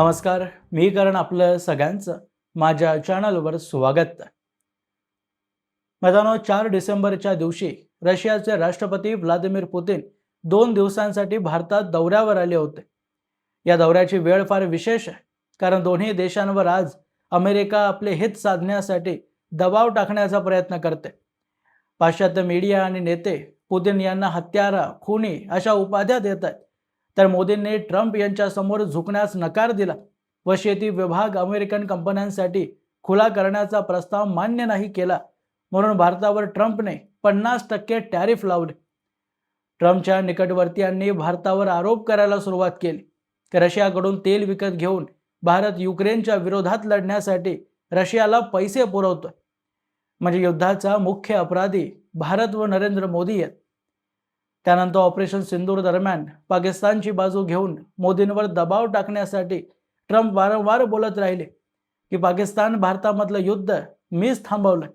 नमस्कार. मी करण आपलं सगळ्यांचं. माझ्या चॅनलवर स्वागत. मैदानो चार डिसेंबरच्या दिवशी रशियाचे राष्ट्रपती व्लादिमीर पुतीन दोन दिवसांसाठी भारतात दौऱ्यावर आले होते. या दौऱ्याची वेळ फार विशेष आहे कारण दोन्ही देशांवर आज अमेरिका आपले हित साधण्यासाठी दबाव टाकण्याचा प्रयत्न करते. पाश्चात्य मीडिया आणि नेते पुतीन यांना हत्यारा खुनी अशा उपाध्या देत आहेत. तर मोदींनी ट्रम्प यांच्यासमोर झुकण्यास नकार दिला व शेती विभाग अमेरिकन कंपन्यांसाठी खुला करण्याचा प्रस्ताव मान्य नाही केला. म्हणून भारतावर ट्रम्पने पन्नास टक्के टॅरिफ लावले. ट्रम्पच्या निकटवर्तीयांनी भारतावर आरोप करायला सुरुवात केली. की रशियाकडून तेल विकत घेऊन भारत युक्रेनच्या विरोधात लढण्यासाठी रशियाला पैसे पुरवतोय. म्हणजे युद्धाचा मुख्य अपराधी भारत व नरेंद्र मोदी आहेत. त्यानंतर ऑपरेशन सिंदूर दरम्यान पाकिस्तानची बाजू घेऊन मोदींवर दबाव टाकण्यासाठी ट्रम्प वारंवार बोलत राहिले की पाकिस्तान भारतामधलं युद्ध मीच थांबवलं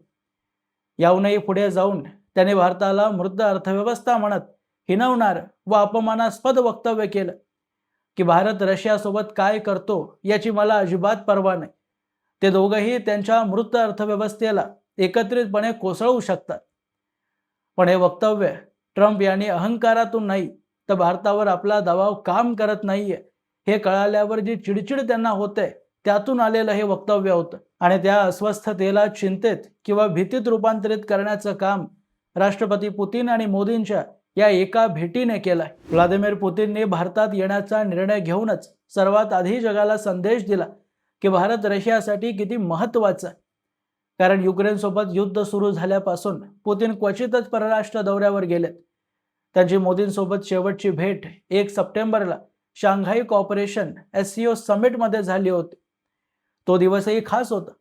याहूनही पुढे जाऊन त्याने भारताला मृत अर्थव्यवस्था म्हणत हिनवणार व अपमानास्पद वक्तव्य केलं की भारत रशियासोबत काय करतो याची मला अजिबात पर्वा नाही. ते दोघंही त्यांच्या मृत अर्थव्यवस्थेला एकत्रितपणे कोसळवू शकतात. पण हे वक्तव्य ट्रम्प यांनी अहंकारातून नाही तर भारतावर आपला दबाव काम करत नाहीये. हे कळाल्यावर जी चिडचिड त्यांना होते त्यातून आलेलं हे वक्तव्य होतं. आणि त्या अस्वस्थतेला चिंतेत किंवा भीतीत रूपांतरित करण्याचं काम राष्ट्रपती पुतीन आणि मोदींच्या या एका भेटीने केलाय. व्लादिमीर पुतीनने भारतात येण्याचा निर्णय घेऊनच सर्वात आधी जगाला संदेश दिला की भारत रशियासाठी किती महत्त्वाचा आहे. कारण युक्रेनसोबत युद्ध सुरू झाल्यापासून पुतीन क्वचितच परराष्ट्र दौऱ्यावर गेलेत. त्यांची मोदींसोबत शेवटची भेट एक सप्टेंबरला Shanghai cooperation S C O समिटमध्ये झाली होती. तो दिवसही खास होता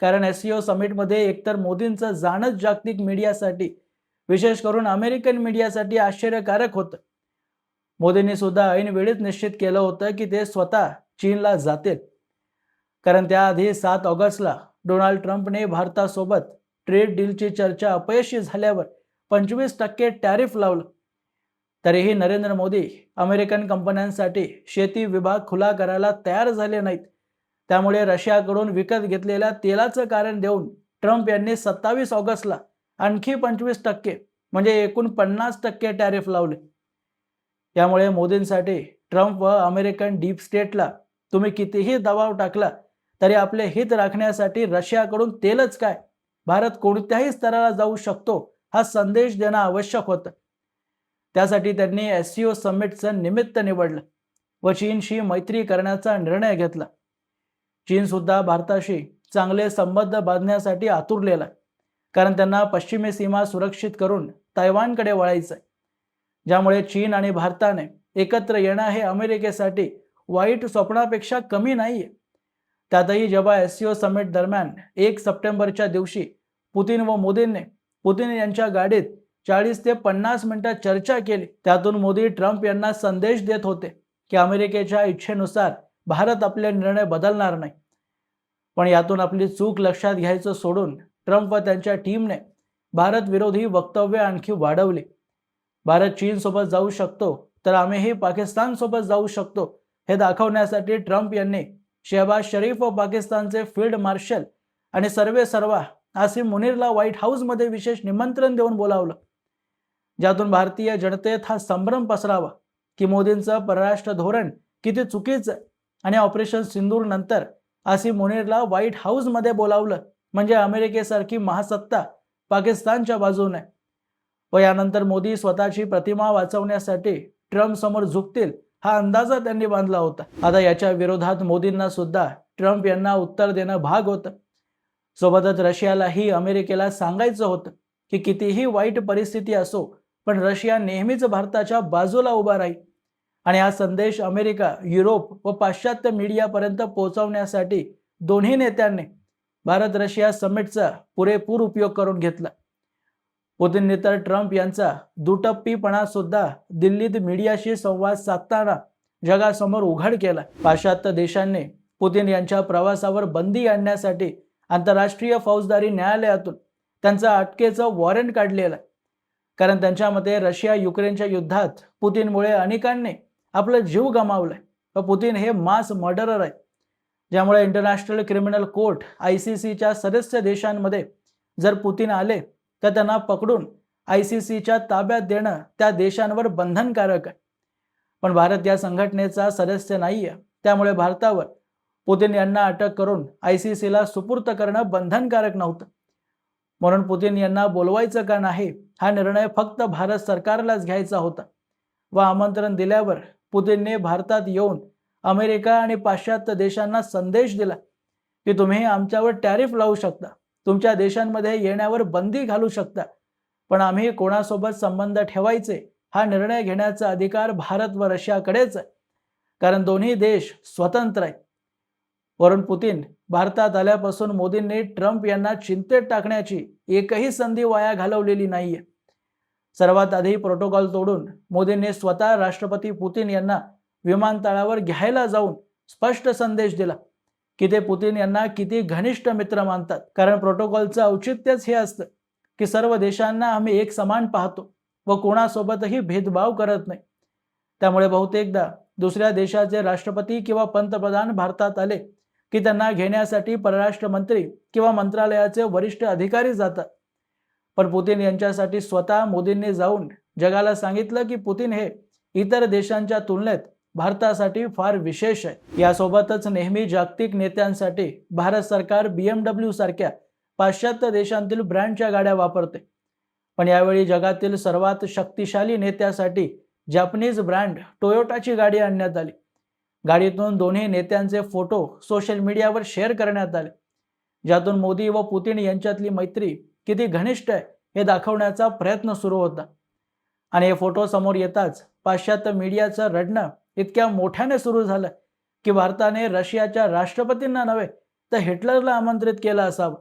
कारण एस सी ओ समिटमध्ये एकतर मोदींचं जाणंच जागतिक मीडियासाठी विशेष करून अमेरिकन मीडियासाठी आश्चर्यकारक होतं. मोदींनी सुद्धा ऐनवेळीच निश्चित केलं होतं की ते स्वतः चीनला जातील. कारण त्याआधी सात ऑगस्टला डोनाल्ड ट्रम्पने भारतासोबत ट्रेड डीलची चर्चा अपयशी झाल्यावर पंचवीस टक्के टॅरिफ लावलं. तरीही नरेंद्र मोदी अमेरिकन कंपन्यांसाठी शेती विभाग खुला करायला तयार झाले नाहीत. त्यामुळे रशियाकडून विकत घेतलेल्या तेलाचं कारण देऊन ट्रम्प यांनी सत्तावीस ऑगस्टला आणखी पंचवीस टक्के म्हणजे एकूण पन्नास टक्के टॅरिफ लावले. यामुळे मोदींसाठी ट्रम्प व अमेरिकन डीप स्टेटला तुम्ही कितीही दबाव टाकला तरी आपले हित राखण्यासाठी रशियाकडून तेलच काय? भारत कोणत्याही स्तराला जाऊ शकतो हा संदेश देणं आवश्यक होतं. त्यासाठी त्यांनी एस सी ओ समिटचं निमित्त निवडलं. व चीनशी मैत्री करण्याचा निर्णय घेतला. चीनसुद्धा भारताशी चांगले संबंध बांधण्यासाठी आतुरलेला कारण त्यांना पश्चिमी सीमा सुरक्षित करून तैवानकडे आहे ज्यामुळे चीन आणि भारताने एकत्र येणं हे अमेरिकेसाठी वाईट स्वप्नापेक्षा कमी नाहीये. त्यातही जेव्हा एस सी ओ समिट दरम्यान एक सप्टेंबरच्या दिवशी पुतीन व मोदींनी पुतीन यांच्या गाडीत चाळीस ते पन्नास मिनिटं चर्चा केली. त्यातून मोदी ट्रम्प यांना संदेश देत होते की अमेरिकेच्या इच्छेनुसार भारत आपले निर्णय बदलणार नाही. पण यातून आपली चूक लक्षात घ्यायचं सोडून ट्रम्प व त्यांच्या टीमने भारत विरोधी वक्तव्य आणखी वाढवली. भारत चीनसोबत जाऊ शकतो तर आम्हीही पाकिस्तानसोबत जाऊ शकतो हे दाखवण्यासाठी ट्रम्प यांनी शहबाज शरीफ व पाकिस्तानचे फील्ड मार्शल आणि सर्वे सर्वा आसिम मुनीरला व्हाईट हाऊसमध्ये विशेष निमंत्रण देऊन बोलावलं. ज्यातून भारतीय जनतेत हा संभ्रम पसरावा. की मोदींचं परराष्ट्र धोरण किती चुकीचं आणि ऑपरेशन सिंदूर नंतर आसिम मुनीरला व्हाईट हाऊसमध्ये बोलावलं म्हणजे अमेरिकेसारखी महासत्ता पाकिस्तानच्या बाजूने. व यानंतर मोदी स्वतःची प्रतिमा वाचवण्यासाठी ट्रम्प समोर झुकतील हा अंदाजा त्यांनी बांधला होता. आता याच्या विरोधात मोदींना सुद्धा ट्रम्प यांना उत्तर देणं भाग होतं. सोबतच रशियालाही अमेरिकेला सांगायचं होतं की कितीही वाईट परिस्थिती असो पण रशिया नेहमीच भारताच्या बाजूला उभा राहील. आणि हा संदेश अमेरिका युरोप व पाश्चात्य मीडियापर्यंत पोहोचवण्यासाठी दोन्ही नेत्यांनी भारत रशिया समिटचा पुरेपूर उपयोग करून घेतला. पुतीनने तर ट्रम्प यांचा दुटप्पीपणा सुद्धा दिल्लीत मीडियाशी संवाद साधताना जगासमोर उघड केला. पाश्चात्य देशांनी पुतीन यांच्या प्रवासावर बंदी आणण्यासाठी आंतरराष्ट्रीय फौजदारी न्यायालयातून त्यांचा अटकेचं वॉरंट काढलेलं. आहे कारण त्यांच्यामध्ये रशिया युक्रेनच्या युद्धात पुतीनमुळे अनेकांनी आपलं जीव गमावलाय. व पुतीन हे मास मर्डरर आहे. ज्यामुळे international criminal court I C सीच्या सदस्य देशांमध्ये जर पुतीन आले तर त्यांना पकडून आय सी सीच्या ताब्यात देणं त्या देशांवर बंधनकारक आहे. पण भारत या संघटनेचा सदस्य नाही आहे त्यामुळे भारतावर पुतीन यांना अटक करून आय सी सीला सुपूर्त करणं बंधनकारक नव्हतं. म्हणून पुतीन यांना बोलवायचं का नाही हा निर्णय फक्त भारत सरकारलाच घ्यायचा होता. व आमंत्रण दिल्यावर पुतीनने भारतात येऊन अमेरिका आणि पाश्चात्य देशांना संदेश दिला की तुम्ही आमच्यावर टॅरिफ लावू शकता. तुमच्या देशांमध्ये येण्यावर बंदी घालू शकता. पण आम्ही कोणासोबत संबंध ठेवायचे हा निर्णय घेण्याचा अधिकार भारत व रशियाकडेच आहे. कारण दोन्ही देश स्वतंत्र आहेत. वरुण पुतीन भारतात आल्यापासून मोदींनी ट्रम्प यांना चिंतेत टाकण्याची एकही संधी वाया घालवलेली नाहीये. सर्वात आधी प्रोटोकॉल तोडून मोदींनी स्वतः राष्ट्रपती पुतीन यांना विमानतळावर घ्यायला जाऊन स्पष्ट संदेश दिला की ते पुतीन यांना किती घनिष्ठ मित्र मानतात. कारण प्रोटोकॉलचं औचित्यच हे असतं की सर्व देशांना आम्ही एक समान पाहतो व कोणासोबतही भेदभाव करत नाही. त्यामुळे बहुतेकदा दुसऱ्या देशाचे राष्ट्रपती किंवा पंतप्रधान भारतात आले की त्यांना घेण्यासाठी परराष्ट्र मंत्री किंवा मंत्रालयाचे वरिष्ठ अधिकारी जातात. पण पुतीन यांच्यासाठी स्वतः मोदींनी जाऊन जगाला सांगितलं की पुतीन हे इतर देशांच्या तुलनेत भारतासाठी फार विशेष आहे. यासोबतच नेहमी जागतिक नेत्यांसाठी भारत सरकार बीएमडब्ल्यू सारख्या पाश्चात्य देशांतील ब्रँडच्या गाड्या वापरते. पण यावेळी जगातील सर्वात शक्तिशाली नेत्यासाठी जॅपनीज ब्रँड टोयोटाची गाडी आणण्यात आली. गाडीतून दोन्ही नेत्यांचे फोटो सोशल मीडियावर शेअर करण्यात आले. ज्यातून मोदी व पुतीन यांच्यातली मैत्री किती घनिष्ठ आहे हे दाखवण्याचा प्रयत्न सुरू होता. आणि हे फोटो समोर येताच पाश्चात्य मीडियाचं रडणं इतक्या मोठ्याने सुरू झालं की भारताने रशियाच्या राष्ट्रपतींना नव्हे तर हिटलरला आमंत्रित केलं असावं.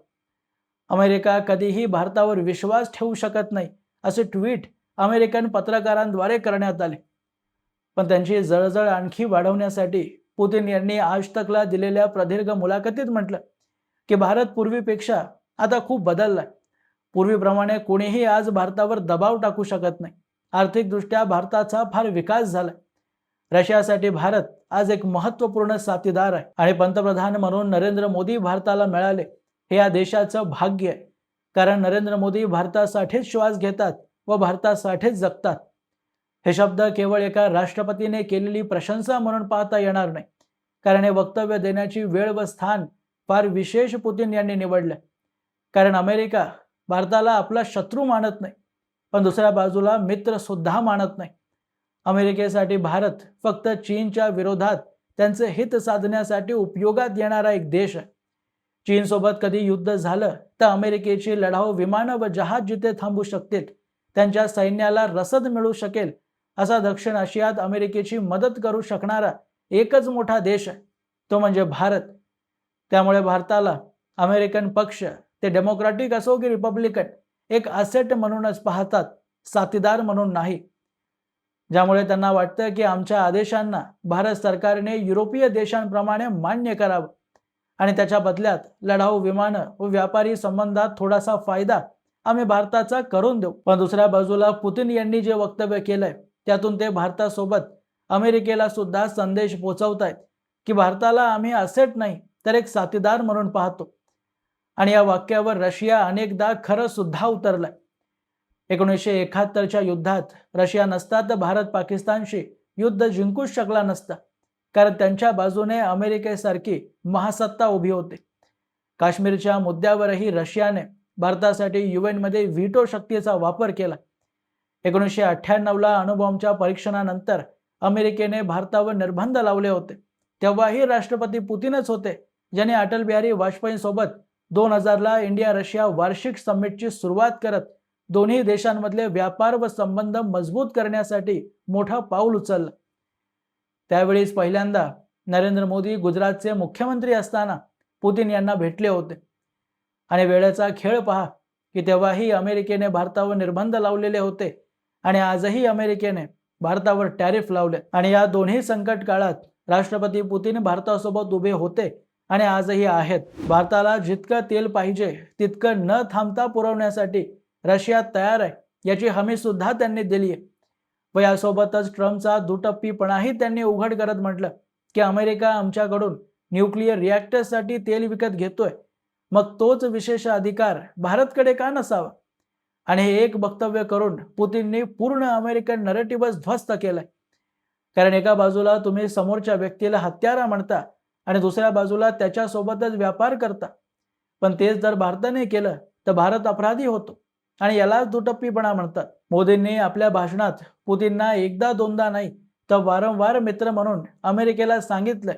अमेरिका कधीही भारतावर विश्वास ठेवू शकत नाही असे ट्विट अमेरिकन पत्रकारांद्वारे करण्यात आले. पण त्यांची जळजळ आणखी वाढवण्यासाठी पुतीन यांनी आज तकला दिलेल्या प्रदीर्घ मुलाखतीत म्हटलं की भारत पूर्वीपेक्षा आता खूप बदललाय. पूर्वीप्रमाणे कोणीही आज भारतावर दबाव टाकू शकत नाही. आर्थिकदृष्ट्या भारताचा फार विकास झाला रशियासाठी भारत आज एक महत्त्वपूर्ण साथीदार आहे. आणि पंतप्रधान म्हणून नरेंद्र मोदी भारताला मिळाले हे या देशाचं भाग्य आहे. कारण नरेंद्र मोदी भारतासाठीच श्वास घेतात व भारतासाठीच जगतात. हे शब्द केवळ एका राष्ट्रपतीने केलेली प्रशंसा म्हणून पाहता येणार नाही. कारण हे वक्तव्य देण्याची वेळ व स्थान फार विशेष पुतीन यांनी निवडलं कारण अमेरिका भारताला आपला शत्रू मानत नाही. पण दुसऱ्या बाजूला मित्र सुद्धा मानत नाही. अमेरिकेसाठी भारत फक्त चीनच्या विरोधात त्यांचे हित साधण्यासाठी उपयोगात येणारा एक देश आहे. चीनसोबत कधी युद्ध झालं तर अमेरिकेची लढाऊ विमानं व जहाज जिथे थांबू शकतील त्यांच्या सैन्याला रसद मिळू शकेल असा दक्षिण आशियात अमेरिकेची मदत करू शकणारा एकच मोठा देश आहे. तो म्हणजे भारत. त्यामुळे भारताला अमेरिकन पक्ष ते डेमोक्रॅटिक असो की रिपब्लिकन एक असेट म्हणूनच पाहतात साथीदार म्हणून नाही. ज्यामुळे त्यांना वाटतं की आमच्या आदेशांना भारत सरकारने युरोपीय देशांप्रमाणे मान्य करावं. आणि त्याच्या बदल्यात लढाऊ विमानं व व्यापारी संबंधात थोडासा फायदा आम्ही भारताचा करून देऊ. पण दुसऱ्या बाजूला पुतीन यांनी जे वक्तव्य केलंय त्यातून ते भारतासोबत अमेरिकेला सुद्धा संदेश पोचवतायत की भारताला आम्ही असेट नाही तर एक साथीदार म्हणून पाहतो. आणि या वाक्यावर रशिया अनेकदा खरं सुद्धा उतरलाय. एकोणीसशे एकाहत्तरच्या युद्धात रशिया नसता तर भारत पाकिस्तानशी युद्ध जिंकूच शकला नसता. कारण त्यांच्या बाजूने अमेरिकेसारखी महासत्ता उभी होती. काश्मीरच्या मुद्द्यावरही रशियाने भारतासाठी युएनमध्ये व्हिटो शक्तीचा वापर केला. एकोणीसशे अठ्ठ्याण्णवला अणुबॉम्बच्या परीक्षणानंतर अमेरिकेने भारतावर निर्बंध लावले होते. तेव्हाही राष्ट्रपती पुतीनच होते ज्याने अटल बिहारी वाजपेयींसोबत दोन हजारला इंडिया रशिया वार्षिक समिटची सुरुवात करत दोन्ही देशांमधले व्यापार व संबंध मजबूत करण्यासाठी मोठा पाऊल उचललं. त्यावेळीच पहिल्यांदा नरेंद्र मोदी गुजरातचे मुख्यमंत्री असताना पुतीन यांना भेटले होते. आणि वेळेचा खेळ पहा की तेव्हाही अमेरिकेने भारतावर निर्बंध लावलेले होते आणि आजही अमेरिकेने भारतावर टॅरिफ लावले. आणि या दोन्ही संकट काळात राष्ट्रपती पुतीन भारतासोबत उभे होते आणि आजही आहेत. भारताला जितकं तेल पाहिजे तितकं न थांबता पुरवण्यासाठी रशिया तयार आहे याची हमी सुद्धा त्यांनी दिली आहे. व यासोबतच ट्रम्पचा दुटप्पीपणाही त्यांनी उघड करत म्हटलं की अमेरिका आमच्याकडून न्यूक्लिअर रिॲक्टर्ससाठी तेल विकत घेतोय. मग तोच विशेष अधिकार भारतकडे का नसावा? आणि हे एक वक्तव्य करून पुतीनने पूर्ण अमेरिकन नरेटिव्हच ध्वस्त केलंय. कारण एका बाजूला तुम्ही समोरच्या व्यक्तीला हत्यारा म्हणता आणि दुसऱ्या बाजूला त्याच्यासोबतच व्यापार करता. पण तेच जर भारताने केलं तर भारत अपराधी होतो. आणि यालाच दुटप्पीपणा म्हणतात. मोदींनी आपल्या भाषणात पुतींना एकदा दोनदा नाही तर वारंवार मित्र म्हणून अमेरिकेला सांगितलंय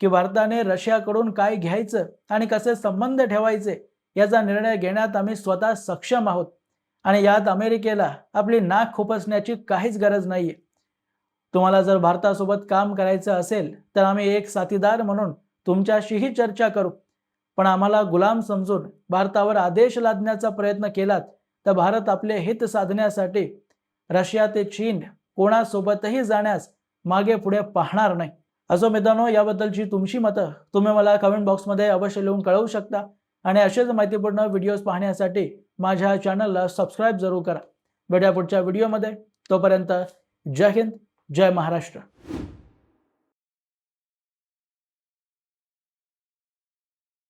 की भारताने रशियाकडून काय घ्यायचं आणि कसे संबंध ठेवायचे याचा निर्णय घेण्यात आम्ही स्वतः सक्षम आहोत. आणि यात अमेरिकेला आपली नाक खुपसण्याची काहीच गरज नाहीये. तुम्हाला जर भारतासोबत काम करायचं असेल तर आम्ही एक साथीदार म्हणून तुमच्याशीही चर्चा करू. पण आम्हाला गुलाम समजून भारतावर आदेश लादण्याचा प्रयत्न केलात तर भारत आपले हित साधण्यासाठी रशिया ते चीन कोणासोबतही जाण्यास मागे पुढे पाहणार नाही. असो मित्रांनो याबद्दलची तुमची मतं तुम्ही मला कमेंट बॉक्समध्ये अवश्य लिहून कळवू शकता. आणि असेच माहितीपूर्ण व्हिडिओज पाहण्यासाठी माझ्या चॅनलला सबस्क्राईब जरूर करा. भेटूया पुढच्या व्हिडिओमध्ये तोपर्यंत जय हिंद. जय महाराष्ट्र.